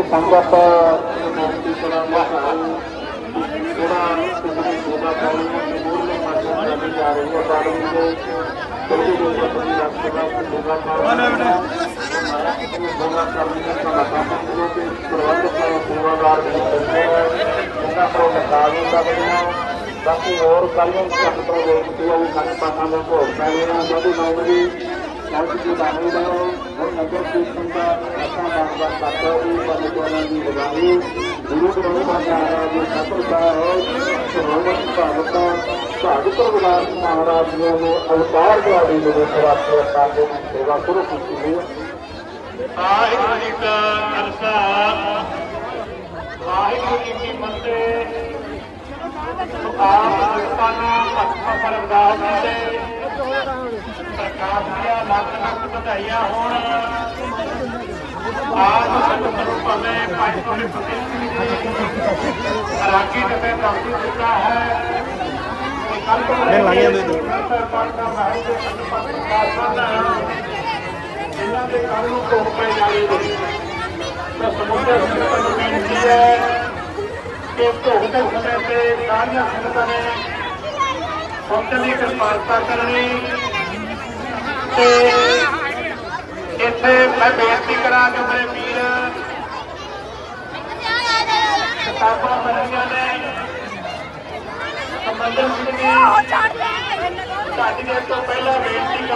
ਦੀ ਸੰਗਤ ਬੇਨਤੀ ਕਰਾਂਗਾ ਥੋੜਾ ਸਿੱਧੀ ਸੇਵਾ ਕਰਨ ਦੀ ਮੂਲ ਨੇ ਮਾਰਕੀਟ ਕਰਨੀ ਜਾ ਰਹੀ ਹੈ ਬਾਰੇ ਦੇ ਕੋਈ ਜੋ ਆਪਣੀ ਰੱਖਿਆ ਸੇਵਾ ਕਰਨ ਸੇਵਾ ਕਰਨੀ ਹੈ ਤਾਂ ਆਪਾਂ ਨੂੰ ਤੇ ਪ੍ਰਬੰਧਕ ਸੇਵਾਦਾਰ ਵੀ ਕਰਦੇ ਹਾਂ ਉਹਨਾਂ ਕੋਲ ਕਾਗਜ਼ ਦਾ ਬਣਿਆ ਬਾਕੀ ਹੋਰ ਕੱਲ ਨੂੰ ਸੰਤਰ ਬੇਨਤੀ ਹੈ ਵੀ ਸੰਗਤਾਂ ਨੂੰ ਭੋਗ ਪੈਣਾ ਸਾਡੀ ਨੌਕਰੀ ਸਾਡੀ ਦਾਨੀ ਦਾ ਨਗਰ ਕੀਰਤਨ ਦਾ ਅਸਾਂ ਬਾਰ-ਬਾਰ ਕਰਦਾ ਵੀ ਦੀ ਬਗਾਈ ਗੁਰੂ ਗ੍ਰੰਥ ਸਾਹਿਬ ਦਾ ਜੋ ਹੈ ਸਰਵਣ ਭਾਗਤਾ ਭਾਗਤ ਪ੍ਰਭਾਤ ਮਹਾਰਾਜ ਜੀ ਨੂੰ ਅਵਤਾਰ ਦਿਹਾੜੀ ਦੇ ਵਿੱਚ ਸਾਡੇ ਨਾਲ ਸੇਵਾ ਸ਼ੁਰੂ ਕੀਤੀ ਹੈ ਵਾਹਿਗੁਰੂ ਜੀ ਕਾ ਖਾਲਸਾ ਵਾਹਿਗੁਰੂ ਜੀ ਕੀ ਫਤਿਹ ਆਪ ਸੰਤਾਨਾ ਭਗਤਾਂ ਪਰਮਦਾਸ ਜੀ ਦੇ ਸਰਕਾਰ ਦੀਆਂ ਲੱਖ ਲੱਖ ਵਧਾਈਆਂ ਹੋਣ ਆਜ ਸੰਤ ਭਾਵੇਂ ਪੰਜ ਸੌ ਰਾਗੀ ਤੇ ਦੱਸ ਦਿੱਤਾ ਹੈ ਕੱਲ ਤੋਂ ਦੇ ਸੰਤ ਇਹਨਾਂ ਦੇ ਕੱਲ ਨੂੰ ਧੋਖ ਪੈ ਜਾਣੀ ਤਾਂ ਸਮੁੰਦਰ ਸੰਗਤਾਂ ਬੇਨਤੀ ਹੈ ਕਿ ਧੋਖ ਦੇ ਸਮੇਂ ਤੇ ਸਾਰੀਆਂ ਸੰਗਤਾਂ ਨੇ ਪਹੁੰਚਣ ਦੀ ਕਿਰਪਾਲਤਾ ਕਰਨੀ ਤੇ ਇੱਥੇ ਮੈਂ ਬੇਨਤੀ ਕਰਾਂ ਕਿ ਮੇਰੇ ਵੀਰ ਕਿਤਾਬਾਂ ਬਣੀਆਂ ਨੇ। ਸੰਬੰਧਨ ਸਿੰਘ ਜੀ ਸਾਡੀ ਤੋਂ ਪਹਿਲਾਂ ਬੇਨਤੀ